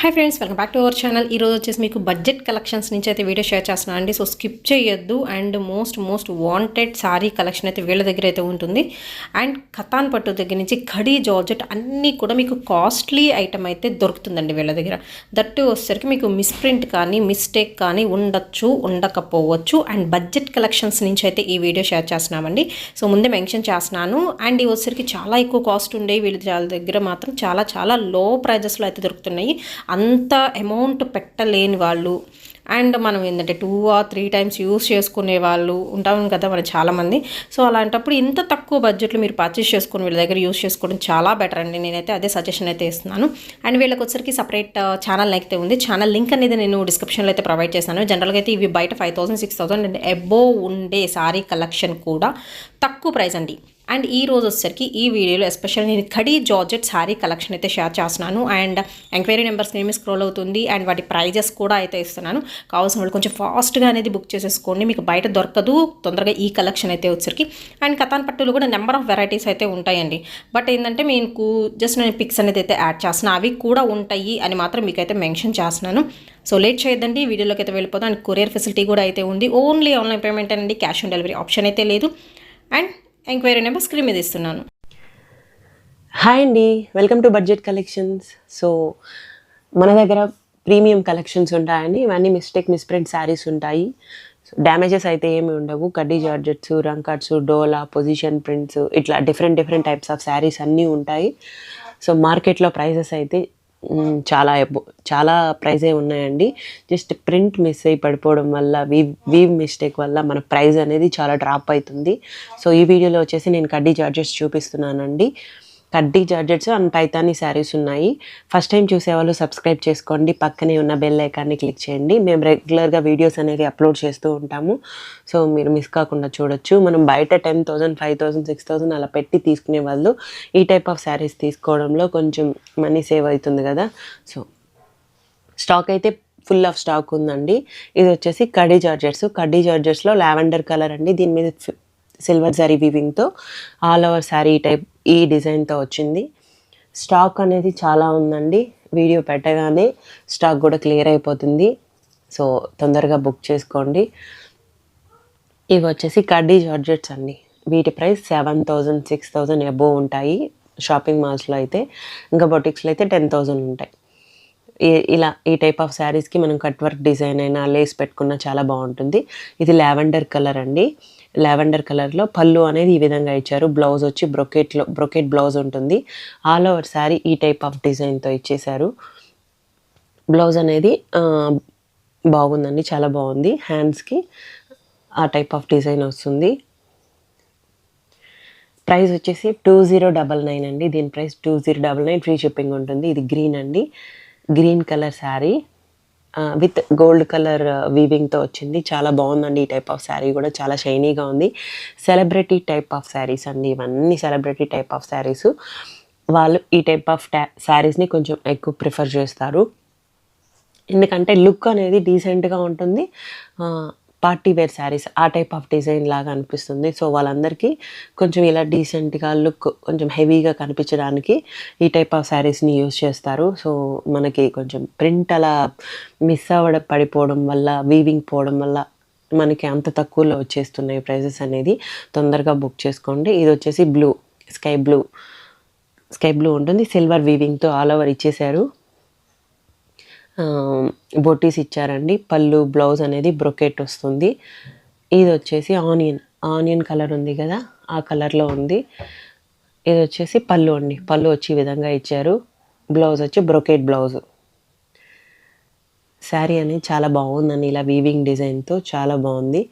Hi friends welcome back to our channel ఈరోజు వచ్చేసి మీకు బడ్జెట్ కలెక్షన్స్ నుంచి అయితే వీడియో షేర్ చేస్తున్నాను అండి. సో స్కిప్ చేయొద్దు. And most most wanted sari collection అయితే వీళ్ళ దగ్గర అయితే ఉంటుంది. అండ్ కథాన్ పట్టు దగ్గర నుంచి ఖడీ జార్జెట్ అన్నీ కూడా మీకు కాస్ట్లీ ఐటమ్ అయితే దొరుకుతుందండి వీళ్ళ దగ్గర. దట్టు వచ్చేసరికి మీకు మిస్ప్రింట్ కానీ మిస్టేక్ కానీ ఉండొచ్చు ఉండకపోవచ్చు. అండ్ బడ్జెట్ కలెక్షన్స్ నుంచి అయితే ఈ వీడియో షేర్ చేస్తున్నామండి. సో ముందే మెన్షన్ చేస్తున్నాను. అండ్ ఇవి వచ్చేసరికి చాలా ఎక్కువ కాస్ట్ ఉండే వీళ్ళ దగ్గర మాత్రం చాలా చాలా లో ప్రైజెస్లో అయితే దొరుకుతున్నాయి. అంత అమౌంట్ పెట్టలేని వాళ్ళు. అండ్ మనం ఏంటంటే two or three times use చేసుకునే వాళ్ళు ఉంటాం కదా మనం చాలామంది. సో అలాంటప్పుడు ఇంత తక్కువ బడ్జెట్లో మీరు పర్చేస్ చేసుకుని వీళ్ళ దగ్గర యూస్ చేసుకోవడం చాలా బెటర్ అండి. నేనైతే అదే సజెషన్ అయితే ఇస్తున్నాను. అండ్ వీళ్ళకి వచ్చరికి సపరేట్ ఛానల్ అయితే ఉంది. ఛానల్ లింక్ అనేది నేను డిస్క్రిప్షన్లో అయితే ప్రొవైడ్ చేస్తాను. జనరల్గా అయితే ఇవి బయట five thousand six thousand and above ఉండే సారీ కలెక్షన్ కూడా తక్కువ ప్రైస్ అండి. అండ్ ఈ రోజు వచ్చేసరికి ఈ వీడియోలో ఎస్పెషల్ నేను ఖడీ జార్జెట్ శారీ కలెక్షన్ అయితే షేర్ చేస్తున్నాను. అండ్ ఎంక్వైరీ నెంబర్స్ నేమి స్క్రోల్ అవుతుంది. అండ్ వాటి ప్రైజెస్ కూడా అయితే ఇస్తున్నాను. కావాల్సిన వాళ్ళు కొంచెం ఫాస్ట్గా అనేది బుక్ చేసేసుకోండి. మీకు బయట దొరకదు. తొందరగా ఈ కలెక్షన్ అయితే వచ్చరికి అండ్ కథాన్ పట్టులు కూడా నెంబర్ ఆఫ్ వెరైటీస్ అయితే ఉంటాయండి. బట్ ఏంటంటే మీకు జస్ట్ నేను పిక్స్ అనేది అయితే యాడ్ చేస్తున్నాను అవి కూడా ఉంటాయి అని మాత్రం మీకైతే మెన్షన్ చేస్తున్నాను. సో లేట్ చేయొద్దండి. వీడియోలోకి అయితే వెళ్ళిపోతాం అండ్ కొరియర్ ఫెసిలిటీ కూడా అయితే ఉంది. ఓన్లీ ఆన్లైన్ పేమెంట్ అండి క్యాష్ ఆన్ డెలివరీ ఆప్షన్ అయితే లేదు. అండ్ ఎంక్వైరీ నెంబర్ స్క్రీన్ మీద ఇస్తున్నాను. హాయ్ అండి. Welcome to budget collections. So మన దగ్గర ప్రీమియం కలెక్షన్స్ ఉంటాయండి. ఇవన్నీ మిస్టేక్ మిస్ప్రింట్ శారీస్ ఉంటాయి. డ్యామేజెస్ అయితే ఏమి ఉండవు. కడ్డీ జార్జెట్స్ రంకట్స్ డోలా పొజిషన్ ప్రింట్స్ ఇట్లా different different types of saris అన్నీ ఉంటాయి. సో మార్కెట్లో ప్రైజెస్ అయితే చాలా చాలా ప్రైజే ఉన్నాయండి. జస్ట్ ప్రింట్ మిస్ అయి పడిపోవడం వల్ల వీవ్ వీవ్ మిస్టేక్ వల్ల మన ప్రైజ్ అనేది చాలా డ్రాప్ అవుతుంది సో ఈ వీడియోలో వచ్చేసి నేను కడ్డీ చార్జెస్ చూపిస్తున్నానండి. కడ్డీ జార్జెట్స్ అండ్ పైతాని శారీస్ ఉన్నాయి. ఫస్ట్ టైం చూసేవాళ్ళు సబ్స్క్రైబ్ చేసుకోండి. పక్కనే ఉన్న బెల్ ఐకాన్ని క్లిక్ చేయండి. మేము రెగ్యులర్గా వీడియోస్ అనేది అప్లోడ్ చేస్తూ ఉంటాము. సో మీరు మిస్ కాకుండా చూడొచ్చు. మనం బయట ten thousand five thousand six thousand అలా పెట్టి తీసుకునే వాళ్ళు ఈ టైప్ ఆఫ్ శారీస్ తీసుకోవడంలో కొంచెం మనీ సేవ్ అవుతుంది కదా. సో స్టాక్ అయితే ఫుల్ ఆఫ్ స్టాక్ ఉందండి. ఇది వచ్చేసి కడ్డీ జార్జెట్స్. కడ్డీ జార్జెట్స్లో లావెండర్ కలర్ అండి. దీని మీద సిల్వర్ శారీ వీవింగ్తో ఆల్ ఓవర్ శారీ టైప్ ఈ డిజైన్తో వచ్చింది. స్టాక్ అనేది చాలా ఉందండి. వీడియో పెట్టగానే స్టాక్ కూడా క్లియర్ అయిపోతుంది. సో తొందరగా బుక్ చేసుకోండి. ఇవి వచ్చేసి కడ్డీ జార్జెట్స్ అండి. వీటి price seven thousand six thousand above ఉంటాయి. షాపింగ్ మాల్స్లో అయితే ఇంకా బొటిక్స్లో అయితే టెన్ థౌజండ్ ఉంటాయి. ఇలా ఈ టైప్ ఆఫ్ శారీస్కి మనం కట్ వర్క్ డిజైన్ అయినా లేస్ పెట్టుకున్నా చాలా బాగుంటుంది. ఇది లావెండర్ కలర్ అండి. లావెండర్ కలర్లో పళ్ళు అనేది ఈ విధంగా ఇచ్చారు. బ్లౌజ్ వచ్చి బ్రొకెట్లో బ్రొకెట్ బ్లౌజ్ ఉంటుంది. ఆల్ ఓవర్ శారీ ఈ టైప్ ఆఫ్ డిజైన్తో ఇచ్చేశారు. బ్లౌజ్ అనేది బాగుందండి. చాలా బాగుంది. హ్యాండ్స్కి ఆ టైప్ ఆఫ్ డిజైన్ వస్తుంది. ప్రైస్ వచ్చేసి టూ జీరో డబల్ నైన్ అండి. దీని price two zero double nine. Free shipping ఉంటుంది. ఇది గ్రీన్ అండి. Green colour sari. With gold colour వీవింగ్తో వచ్చింది. చాలా బాగుందండి ఈ టైప్ ఆఫ్ శారీ కూడా. చాలా షైనీగా ఉంది. సెలబ్రిటీ టైప్ ఆఫ్ శారీస్ అండి ఇవన్నీ సెలబ్రిటీ టైప్ ఆఫ్ శారీస్ వాళ్ళు ఈ టైప్ ఆఫ్ టా శారీస్ని కొంచెం ఎక్కువ ప్రిఫర్ చేస్తారు. ఎందుకంటే లుక్ అనేది డీసెంట్గా ఉంటుంది. పార్టీ వేర్ శారీస్ ఆ టైప్ ఆఫ్ డిజైన్ లాగా అనిపిస్తుంది. సో వాళ్ళందరికీ కొంచెం ఇలా డీసెంట్గా లుక్ కొంచెం హెవీగా కనిపించడానికి ఈ టైప్ ఆఫ్ శారీస్ని యూస్ చేస్తారు. సో మనకి కొంచెం ప్రింట్ అలా మిస్ అవ్వడం పడిపోవడం వల్ల వీవింగ్ పోవడం వల్ల మనకి అంత తక్కువలో వచ్చేస్తున్నాయి ప్రైజెస్ అనేది. తొందరగా బుక్ చేసుకోండి. ఇది వచ్చేసి blue sky blue sky blue ఉంటుంది. సిల్వర్ వీవింగ్తో ఆల్ ఓవర్ ఇచ్చేశారు. బొటీస్ ఇచ్చారండి. పళ్ళు బ్లౌజ్ అనేది బ్రొకెట్ వస్తుంది. ఇది వచ్చేసి ఆనియన్. ఆనియన్ కలర్ ఉంది కదా ఆ కలర్లో ఉంది. ఇది వచ్చేసి పళ్ళు అండి. పళ్ళు వచ్చి ఈ విధంగా ఇచ్చారు. బ్లౌజ్ వచ్చి బ్రొకెట్ బ్లౌజ్. శారీ అనేది చాలా బాగుందండి. ఇలా వీవింగ్ డిజైన్తో చాలా బాగుంది.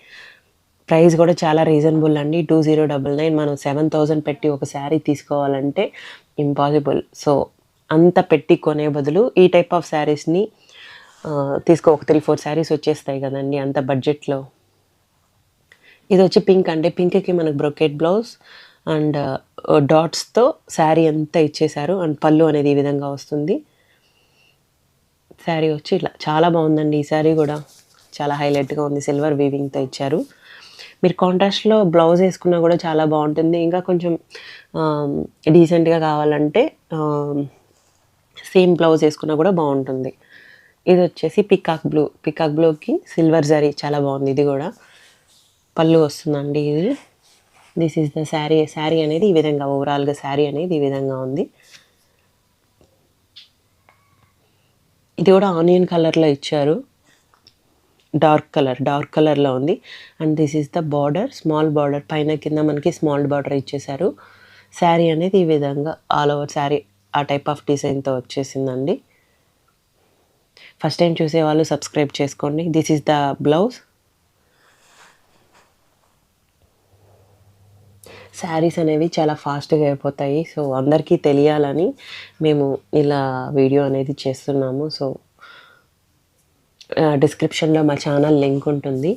ప్రైస్ కూడా చాలా రీజనబుల్ అండి. టూ జీరో డబల్ నైన్ మనం సెవెన్ థౌజండ్ పెట్టి ఒక శారీ తీసుకోవాలంటే ఇంపాసిబుల్. సో అంత పెట్టి కొనే బదులు ఈ టైప్ ఆఫ్ శారీస్ని తీసుకో ఒక త్రీ ఫోర్ శారీస్ వచ్చేస్తాయి కదండి అంత బడ్జెట్లో ఇది వచ్చి పింక్ అంటే పింక్కి మనకు బ్రొకెట్ బ్లౌజ్ అండ్ డాట్స్తో శారీ అంతా ఇచ్చేశారు. అండ్ పళ్ళు అనేది ఈ విధంగా వస్తుంది. శారీ వచ్చి ఇట్లా చాలా బాగుందండి ఈ శారీ కూడా. చాలా హైలైట్గా ఉంది. సిల్వర్ వీవింగ్తో ఇచ్చారు. మీరు కాంట్రాస్ట్లో బ్లౌజ్ వేసుకున్నా కూడా చాలా బాగుంటుంది. ఇంకా కొంచెం డీసెంట్గా కావాలంటే సేమ్ బ్లౌజ్ వేసుకున్నా కూడా బాగుంటుంది. ఇది వచ్చేసి పికాక్ బ్లూ పికాక్ బ్లూకి సిల్వర్ జరీ చాలా బాగుంది. ఇది కూడా పళ్ళు వస్తుందండి ఇది. This is the sari sari అనేది ఈ విధంగా ఓవరాల్గా శారీ అనేది ఈ విధంగా ఉంది. ఇది కూడా ఆనియన్ కలర్లో ఇచ్చారు. డార్క్ కలర్ డార్క్ కలర్లో ఉంది. And this is the border small border పైన కింద మనకి స్మాల్ బార్డర్ ఇచ్చేసారు శారీ అనేది ఈ విధంగా ఆల్ ఓవర్ శారీ ఆ టైప్ ఆఫ్ డిజైన్తో వచ్చేసిందండి. ఫస్ట్ టైం చూసే వాళ్ళు సబ్స్క్రైబ్ చేసుకోండి. This is the blouse saris అనేవి చాలా ఫాస్ట్గా అయిపోతాయి. సో అందరికీ తెలియాలని మేము ఇలా వీడియో అనేది చేస్తున్నాము. సో డిస్క్రిప్షన్లో మా ఛానల్ లింక్ ఉంటుంది.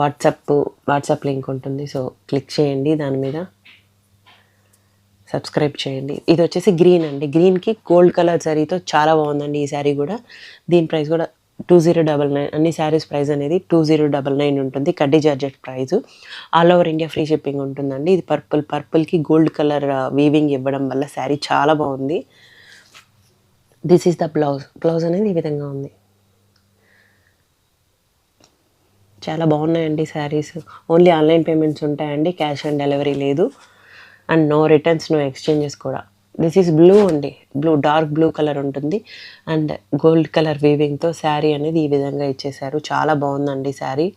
వాట్సాప్ వాట్సాప్ లింక్ ఉంటుంది. సో క్లిక్ చేయండి దాని మీద. సబ్స్క్రైబ్ చేయండి. ఇది వచ్చేసి గ్రీన్ అండి. గ్రీన్కి గోల్డ్ కలర్ శారీతో చాలా బాగుందండి ఈ శారీ కూడా. దీని ప్రైస్ కూడా టూ జీరో డబల్ నైన్ అన్ని శారీస్ ప్రైస్ అనేది టూ జీరో డబల్ నైన్ ఉంటుంది. Khadi georgette price. All over India free shipping ఉంటుందండి. ఇది పర్పుల్ పర్పుల్కి గోల్డ్ కలర్ వీవింగ్ ఇవ్వడం వల్ల శారీ చాలా బాగుంది. This is the blouse blouse అనేది ఈ విధంగా ఉంది. చాలా బాగున్నాయండి శారీస్. ఓన్లీ ఆన్లైన్ పేమెంట్స్ ఉంటాయండి. క్యాష్ ఆన్ డెలివరీ లేదు. And no returns no exchanges కూడా. దిస్ ఈస్ బ్లూ అండి బ్లూ డార్క్ బ్లూ కలర్ ఉంటుంది. అండ్ గోల్డ్ కలర్ వీవింగ్తో శారీ అనేది ఈ విధంగా ఇచ్చేశారు. చాలా బాగుందండి శారీ.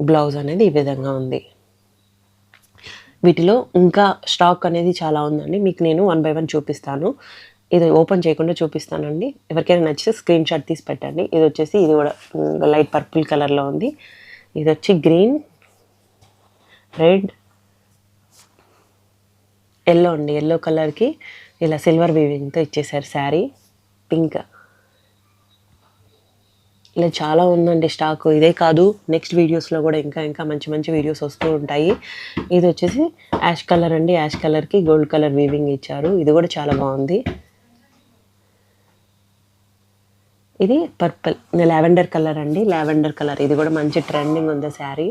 బ్లౌజ్ అనేది ఈ విధంగా ఉంది. వీటిలో ఇంకా స్టాక్ అనేది చాలా ఉందండి. మీకు నేను వన్ బై వన్ చూపిస్తాను. ఇది ఓపెన్ చేయకుండా చూపిస్తానండి. ఎవరికైనా నచ్చితే స్క్రీన్ షాట్ తీసి పెట్టండి. ఇది వచ్చేసి ఇది కూడా లైట్ పర్పుల్ కలర్లో ఉంది. ఇది వచ్చి గ్రీన్ రెడ్ ఎల్లో అండి ఎల్లో కలర్కి ఇలా సిల్వర్ వీవింగ్తో ఇచ్చేసారు శారీ. పింక్. ఇలా చాలా ఉందండి స్టాక్. ఇదే కాదు నెక్స్ట్ వీడియోస్లో కూడా ఇంకా ఇంకా మంచి మంచి వీడియోస్ వస్తూ ఉంటాయి. ఇది వచ్చేసి యాష్ కలర్ అండి. యాష్ కలర్కి గోల్డ్ కలర్ వీవింగ్ ఇచ్చారు. ఇది కూడా చాలా బాగుంది. ఇది పర్పుల్ లావెండర్ కలర్ అండి. Lavender colour. ఇది కూడా మంచి ట్రెండింగ్ ఉంది శారీ.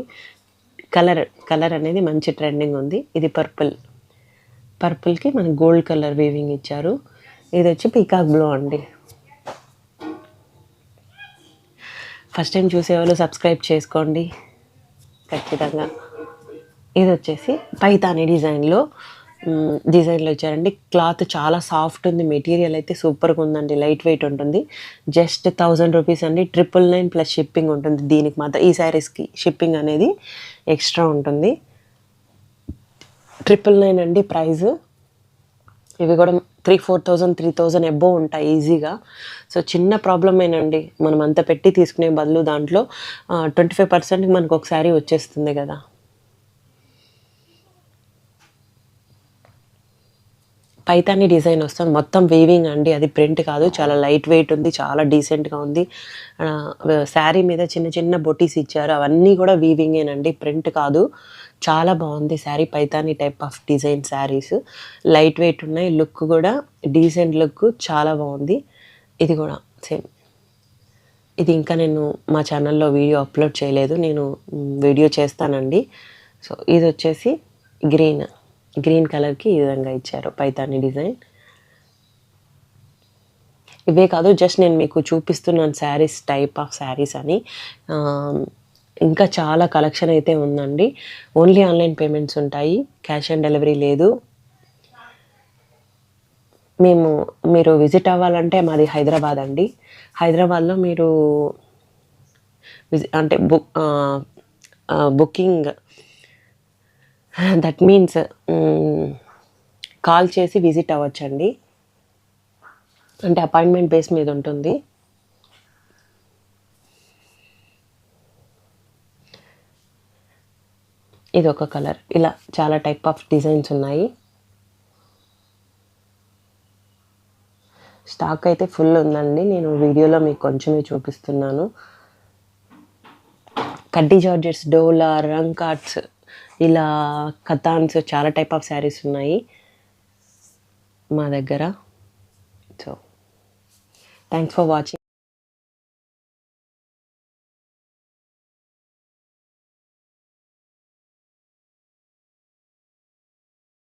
కలర్ కలర్ అనేది మంచి ట్రెండింగ్ ఉంది. ఇది పర్పుల్. పర్పుల్కి మనకి గోల్డ్ కలర్ వీవింగ్ ఇచ్చారు. ఇది వచ్చి పీకాక్ బ్లూ అండి. ఫస్ట్ టైం చూసేవాళ్ళు సబ్స్క్రైబ్ చేసుకోండి. ఖచ్చితంగా. ఇది వచ్చేసి పైతాని డిజైన్లో డిజైన్లో ఇచ్చారండి. క్లాత్ చాలా సాఫ్ట్ ఉంది. మెటీరియల్ అయితే సూపర్గా ఉందండి. లైట్ వెయిట్ ఉంటుంది. జస్ట్ థౌజండ్ రూపీస్ అండి. ట్రిపుల్ నైన్ ప్లస్ షిప్పింగ్ ఉంటుంది. దీనికి మాత్రం ఈ శారీస్కి షిప్పింగ్ అనేది ఎక్స్ట్రా ఉంటుంది. ట్రిపుల్ నైన్ అండి ప్రైజ్ ఇవి కూడా three four thousand three thousand above ఉంటాయి ఈజీగా సో చిన్న ప్రాబ్లమేనండి మనం అంత పెట్టి తీసుకునే బదులు దాంట్లో ట్వంటీ ఫైవ్ పర్సెంట్కి మనకు ఒకసారి వచ్చేస్తుంది కదా. పైతాని డిజైన్ వస్తుంది. మొత్తం వీవింగ్ అండి. అది ప్రింట్ కాదు. చాలా లైట్ వెయిట్ ఉంది. చాలా డీసెంట్గా ఉంది. శారీ మీద చిన్న చిన్న బొటీస్ ఇచ్చారు. అవన్నీ కూడా వీవింగేనండి ప్రింట్ కాదు. చాలా బాగుంది sari Paithani type of design saris. Light weight ఉన్నాయి లుక్ కూడా డీసెంట్ లుక్ చాలా బాగుంది. ఇది కూడా సేమ్ ఇది ఇంకా నేను మా ఛానల్లో వీడియో అప్లోడ్ చేయలేదు నేను వీడియో చేస్తానండి. సో ఇది వచ్చేసి గ్రీన్ గ్రీన్ కలర్కి ఈ విధంగా ఇచ్చారు పైతాని డిజైన్ ఇవే కాదు జస్ట్ నేను మీకు చూపిస్తున్నాను శారీస్ టైప్ ఆఫ్ శారీస్ అని. ఇంకా చాలా కలెక్షన్ అయితే ఉందండి. ఓన్లీ ఆన్లైన్ పేమెంట్స్ ఉంటాయి. క్యాష్ ఆన్ డెలివరీ లేదు. మేము మీరు విజిట్ అవ్వాలంటే మాది హైదరాబాద్ అండి. హైదరాబాద్లో మీరు విజి- అంటే book booking that means call చేసి విజిట్ అవ్వచ్చండి. అంటే అపాయింట్మెంట్ బేస్ మీద ఉంటుంది. ఇది ఒక కలర్. ఇలా చాలా టైప్ ఆఫ్ డిజైన్స్ ఉన్నాయి. స్టాక్ అయితే ఫుల్ ఉందండి. నేను వీడియోలో మీకు కొంచెమే చూపిస్తున్నాను. కడ్డీ జార్జెట్స్ డోలా రంగ్ కార్డ్స్ ఇలా కథాన్స్ చాలా టైప్ ఆఫ్ శారీస్ ఉన్నాయి మా దగ్గర. So thanks for watching